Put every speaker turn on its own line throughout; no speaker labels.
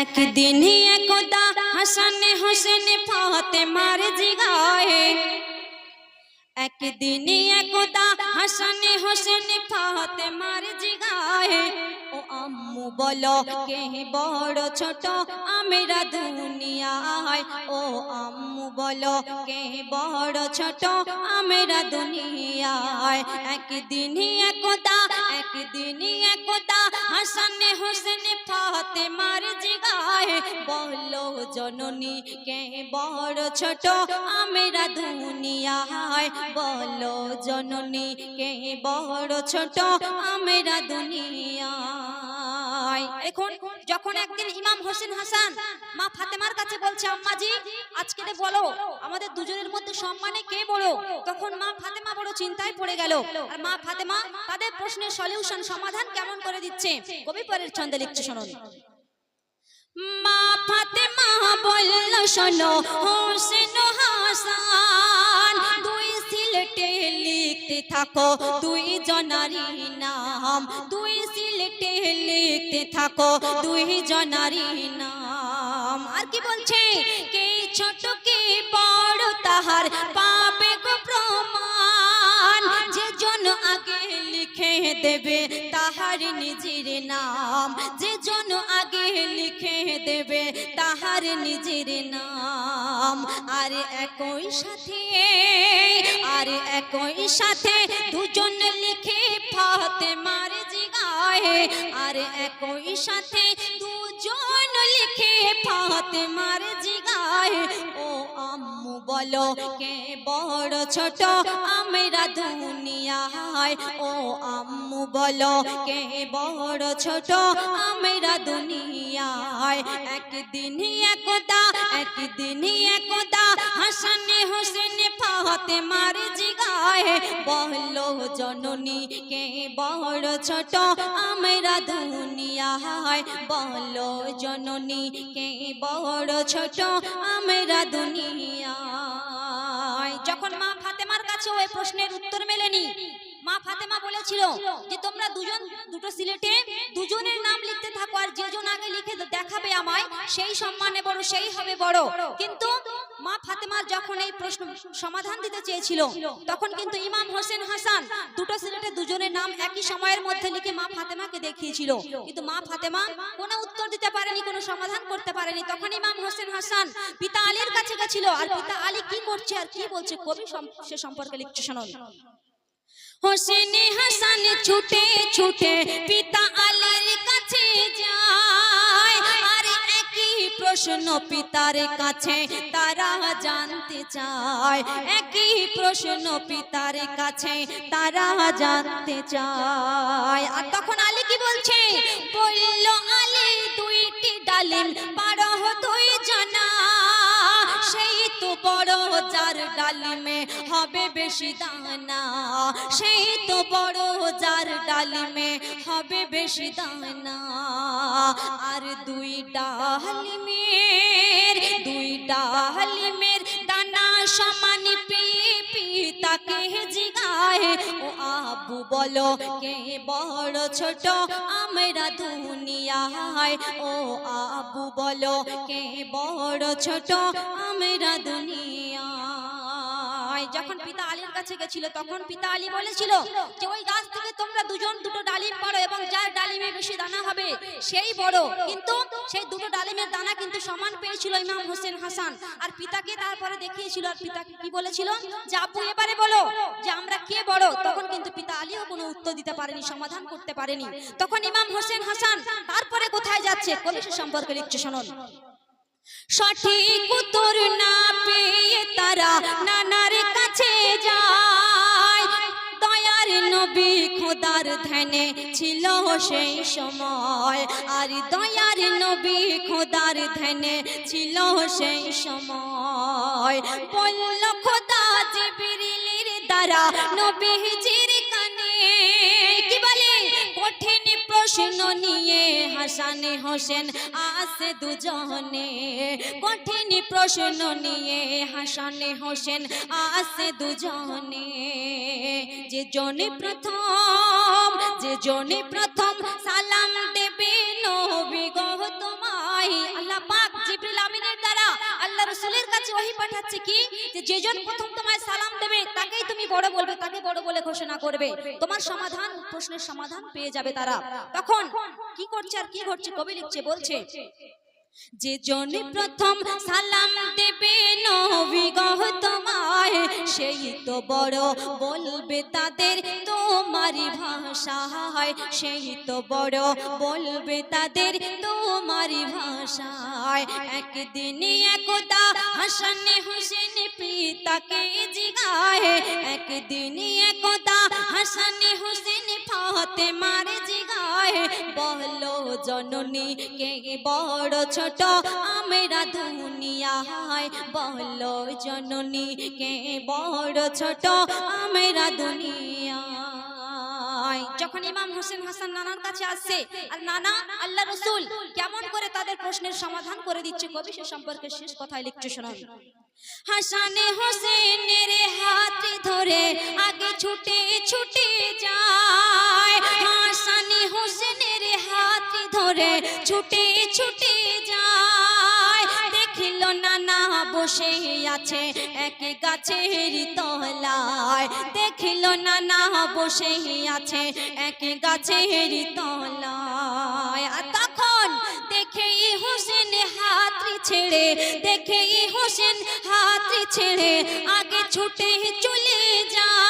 একদিন একদা হাসান হোসেন ফাতেমার জিগায়ে একদিন একদা হাসান হোসেন ফাতেমার জিগায়ে ও আম্মু বলো, কে বড় ছোট আমরা দুনিয়ায়? ও আম্মু বলো, কে বড় ছোট আমরা দুনিয়ায়? একদিন একদা একদিন একদা, হাসান হোসেন ফাতে মার জিগায় বলো, জননী, কে বড় ছোট আমরা দুনিয়ায়? বলো, জননী, কে বড় ছোট আমরা দুনিয়ায়? এখন যখন একদিন ইমাম হোসেন হাসান মা ফাতেমার কাছে বলছে আম্মাজি আজকে বলো আমাদের দুজনের মধ্যে সম্মানে কে বড় তখন মা ফাতেমা বড় চিন্তায় পড়ে গেল। আর মা ফাতেমা তাদের প্রশ্নের সলিউশন সমাধান কেমন করে দিচ্ছে? কবি পরের ছন্দে লিখছে শুনুন মা ফাতেমা বলল শোনো হোসেন হাসান দুই সিলেটে লিখতে থাকো দুই জনারি নাম দুই লিখতে থাকো, দুই জনারি নাম। আর কি বলছে? কে ছোট, কে বড়, তাহার পাবে গো প্রমাণ। যে জন আগে লিখে দেবে, তাহার নিজের নাম। যে জন আগে লিখে দেবে, তাহার নিজের নাম। আর একই সাথে, আর একই সাথে দুজন লিখে ফাতে মার জিগায় আর একই সাথে দুজন লিখে ফাতে মার জিগায় ও আম্মু বলো কে বড় ছোট আমরা দুনিয়ায় ও আম্মু বলো, কে বড় ছোট? আমরা দুনিয়ায় একদিন একদা একদিন একদা। হাসান হোসেন ফাতেমার জিগায় বলো, জননী, কে বড় ছোট? আমরা দুনিয়ায় বলো, জননী, কে বড় ছোট? আমরা মা কাছে ওই প্রশ্নের উত্তর মেলেনি। মা ফাতেমা বলেছিল যে, তোমরা দুজন, দুটো সিলেটে দুজনের নাম লিখতে থাকো, আর যেজন আগে লিখে দেখাবে আমায়, সেই সম্মানে বড়, সেই হবে বড়। কিন্তু মা ফাতেমা যখন এই প্রশ্ন সমাধান দিতে চেয়েছিল, তখন কিন্তু ইমাম হোসেন হাসান দুটো সিলেটে দুজনের নাম একই সময়ের মধ্যে লিখে মা ফাতেমাকে দেখিয়েছিল। কিন্তু মা ফাতেমা কোনো উত্তর দিতে পারেনি, কোনো সমাধান করতে পারেনি। তখন ইমাম হোসেন হাসান পিতা আলীর কাছে গেছিল। আর পিতা আলী কি করছে আর কি বলছে কবি সে সম্পর্কে লিখছে শুনুন হোসেন হাসান ছুটে ছুটে পিতা আলীর কাছে একই প্রশ্ন পিতার কাছে, তারা জানতে চায়। একই প্রশ্ন পিতার কাছে, তারা জানতে চায়। আর তখন আলী কি বলছে? বলল, আলী দুইটি ডালিম সেই তো বড় যার ডালিমে হবে বেশি দানা, সেই তো বড় যার ডালিমে হবে বেশি দানা। আর দুই ডালিমের দুই ডালিমের দানা সমান তাকে জিগায় ও আবু বলো, কে বড় ছোট? আমরা দুনিয়ায়। ও আবু বলো, কে বড় ছোট? আমরা দুনিয়ায়। যখন পিতা আলীর কাছে গেছিল তখন পিতা আলী বলেছিল যে ওই গাছ থেকে তোমরা দুজন দুটো ডালিম পারো এবং যার ডালিমে বেশি দানা হবে সেই বড়। কিন্তু সেই দুটো ডালিমের দানা কিন্তু সমান পেয়েছিল ইমাম হোসেন হাসান। আর পিতাকে তারপরে দেখিয়েছিল আর পিতা কি বলেছিল? যে আব্বু এবারে বলো যে আমরা কে বড়? তখন কিন্তু পিতা আলীও কোনো উত্তর দিতে পারেনি সমাধান করতে পারেনি। তখন ইমাম হোসেন হাসান তারপরে কোথায় যাচ্ছে? কবি সম্পর্কে লিখছে শুনুন। সঠিক উত্তর না পেয়ে তারা নানার কাছে যায়। দয়ার নবী খোদার ধ্যানে ছিল সেই সময়। আর দয়ার নবী খোদার ধ্যানে ছিল সেই সময়। বলল, খোদা জিবরিলের দ্বারা নবীজির কানে কি বলে? কঠিন প্রশ্ন নিয়ে শানে হোসেন আসে দুজনে। কঠিন প্রশ্ন নিয়ে হাসানে হোসেন আসে দুজনে। যে জনে প্রথম যে জনে প্রথম সালাম দেবে নবী গো তোমায়। আল্লাহ পাক জিবরিল আমিনের দ্বারা আল্লাহ রসুলের কাছে ওহি পাঠাচ্ছে কি? যেজন প্রথম তোমায় সালাম দেবে, তাকেই তুমি বড় বলবে, তাকে বড় বলে ঘোষণা করবে। তোমার সমাধান, প্রশ্নের সমাধান পেয়ে যাবে তারা। তখন কি করছে আর কি ঘটছে কবি লিখছে, বলছে যে জনে প্রথম সালাম দেবে নবী গহ তোমায় সেই তো বড় বলবে তাদের ভাষা ভাষায় সেই তো বড় বলবে তাদের তোমারই ভাষায় একদিন একদা হাসান হুসেন পিতাকে জিগায়। একদিন একদা হাসান হুসেন বলো জননী, কে বড় ছোট? আমরা দুনিয়ায় বলো জননী, কে বড় ছোট? আমরা দুনিয়ায় যখন ইমাম হোসেন হাসান নানার কাছে আসছে আর নানা, আল্লাহ রসুল কেমন করে তাদের প্রশ্নের সমাধান করে দিচ্ছে, কবি সে সম্পর্কে শেষ কথায় লিখছে শোনান। হাসানে হোসেনের হাত ধরে আগে ছুটে ছুটে ছুটে ছুটে যায়। দেখিল নানা বসে আছে এক গাছের তলায়। দেখিল নানা বসে আছে এক গাছের তলায়। তখন দেখেই হোসেন হাত ছেড়ে দেখেই হোসেন হাত ছেড়ে আগে ছুটে চলে যায়।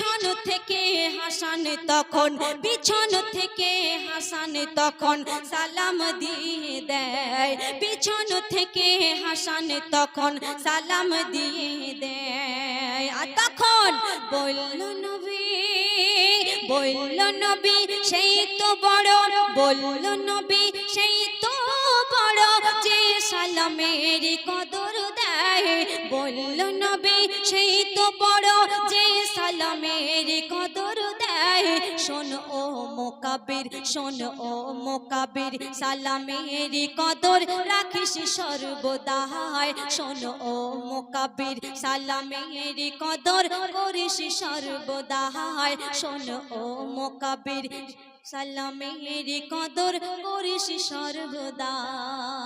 পিছন থেকে হাসান তখন, পিছন থেকে হাসান তখন সালাম দিয়ে দেয়। পিছন থেকে হাসান তখন সালাম দিয়ে দেয়। আর তখন বলল নবী বলল নবী, সেই তো বড়। বলল নবী, সেই তো বড়। যে সালামের কদর বলল, নবী, সেই তো বড় যে সালামের কদর দেয়। শোন ও মোকাবির, শোন ও মোকাবির, সালামের কদর রাখিস সর্বদায় শোন ও মোকাবির, সালামের কদর করিস সর্বদায় শোন ও মোকাবির, সালামের কদর করিস সর্বদাই।